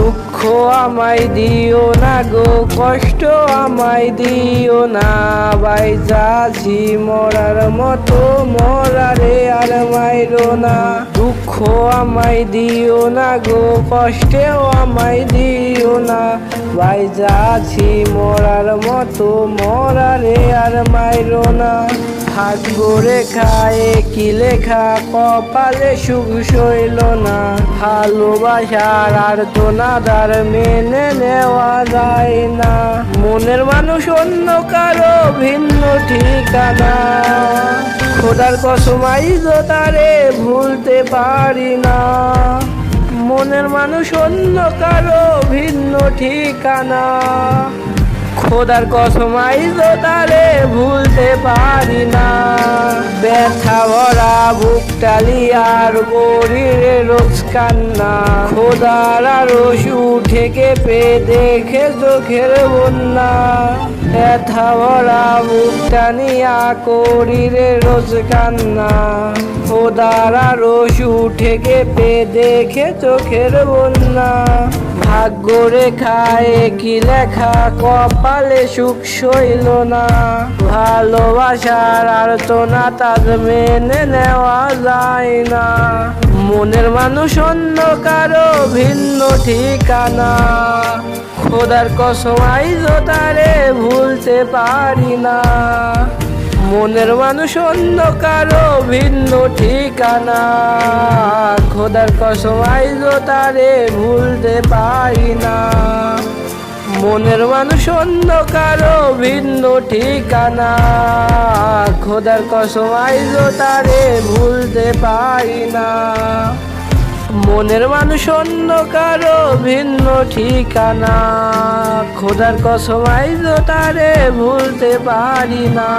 দুঃখ আমায় দিও না গো, কষ্ট আমায় দিও না। বাইজাছি মরার মতো মরারে আর মাইরো না। দুঃখ আমায় দিও না গো কষ্টেও আমায় দিও না। বাইজাছি মরার মতো মরারে আর মাইরো না। ভাগ্য রেখায় কি লেখা, কপালে সুখ সইল না। ভালোবাসার আর তো নাদার মেনে নেওয়া যায় না। মনের মানুষ অন্য কারও ভিন্ন ঠিকানা। খোদার কসমাই তারে ভুলতে পারি না। মনের মানুষ অন্য কারও ভিন্ন ঠিকানা। খোদার কসমাই তারে ভুলতে পারি না। ব্যথা ভরা বুকটালি আর গরিরে রোজ খোদার আরও উঠে কেঁপে দেখে চোখের বন্যা। ব্যথা ভরা বুকটানিয়া করিরে রোজ কান্না। খোদার আরও উঠে কেঁপে দেখে চোখের বন্যা। ভাগ্য রেখায় কি লেখা? কপালে সুখ সইল না। ভালোবাসার আর তো না তাজ মেনে নেওয়া যায় না। মনের মানুষ অন্য কারও ভিন্ন ঠিকানা। খোদার কসমাই তারে ভুলতে পারি না। মনের মানুষ অন্য কারও ভিন্ন ঠিকানা। খোদার কসমাই তারে ভুলতে পারি না। মনের মানুষ অন্য কারও ভিন্ন ঠিকানা। খোদার কসমাই তারে ভুলতে পারি না। মনের মানুষ অন্য কারও ভিন্ন ঠিকানা। খোদার কসমাই তারে ভুলতে পারি না।